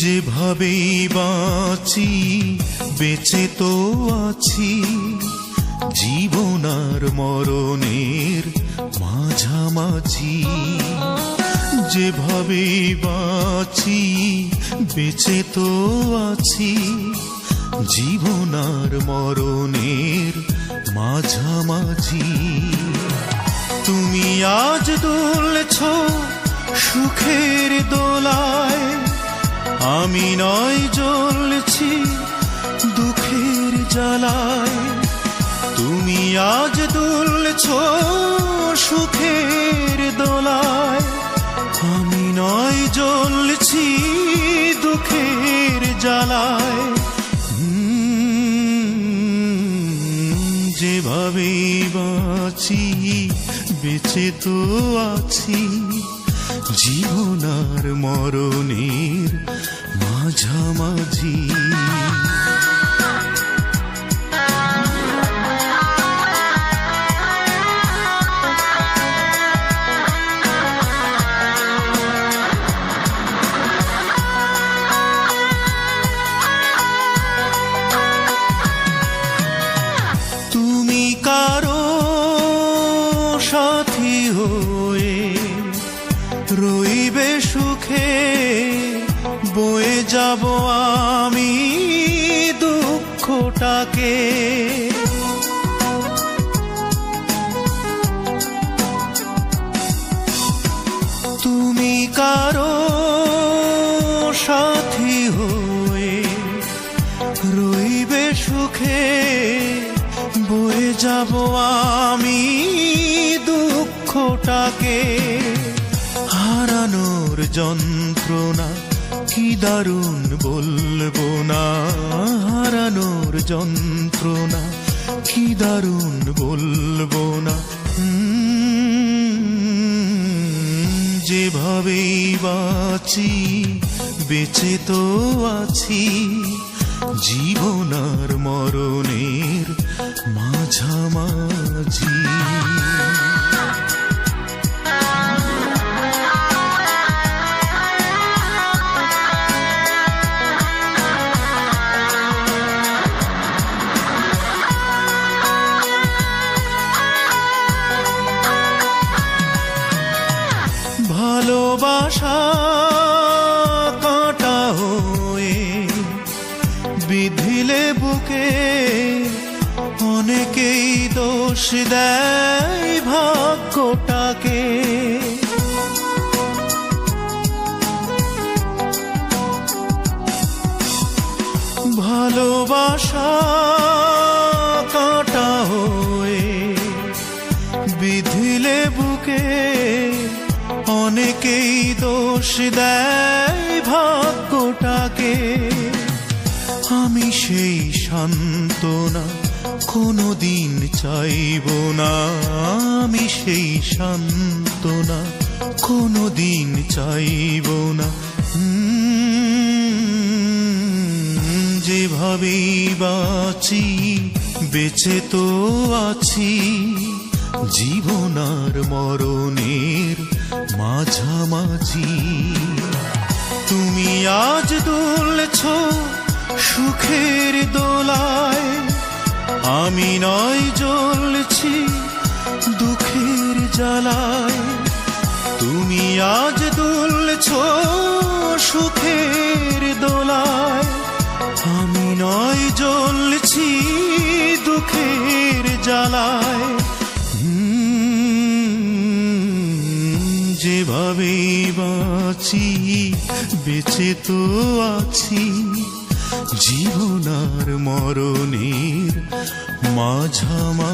যেভাবেই বাঁচি, বেঁচে তো আছি। জীবন আর মরণের মাঝামাঝি। যেভাবেই বাঁচি, বেঁচে তো আছি। জীবন আর মরণের মাঝামাঝি। তুমি আজ দুলছ সুখের দোলায় আমি নয় জ্বলছি দুঃখের জ্বালায়। তুমি আজ দুলছ সুখের দোলায়। আমি নয় জ্বলছি দুঃখের জ্বালায়। যেভাবে বাঁচি, বেঁচে তো আছি। জীবন আর মরণের মাঝামাঝি। রইবে সুখে, বয়ে যাব আমি দুঃখটাকে। তুমি কারও সাথী হয়ে রইবে সুখে, বয়ে যাব আমি দুঃখটাকে। হারানোর যন্ত্রণা, কি দারুণ বলব না? হারানোর যন্ত্রণা, কি দারুণ বলব না? যেভাবেই বাঁচি, বেঁচে তো আছি জীবনার মরণের মাঝামাঝি। ভালোবাসা কাঁটা হয়ে বিধিলে বুকে অনেকেই দোষ দেয় ভাগ্যটাকে। ভালোবাসা কাঁটা হয়ে বিধিলে বুকে অনেকেই দোষ দেয় ভাগ্যটাকে। আমি সেই সান্ত্বনা কোনোদিন চাইব না। আমি সেই সান্ত্বনা কোনোদিন চাইব না। যেভাবেই বাঁচি, বেঁচে তো আছি। জীবনার মরণের মাঝামাঝি। তুমি আজ দুলছ সুখের দোলায়। আমি নয় জ্বলছি দুঃখের জ্বালায়। তুমি আজ দুলছ সুখের দোলায়। আমি নয় জ্বলছি দুঃখের জ্বালায়। যেভাবেই বাঁচি বেঁচে তো আছি। জীবনার মরণের মাঝামাঝি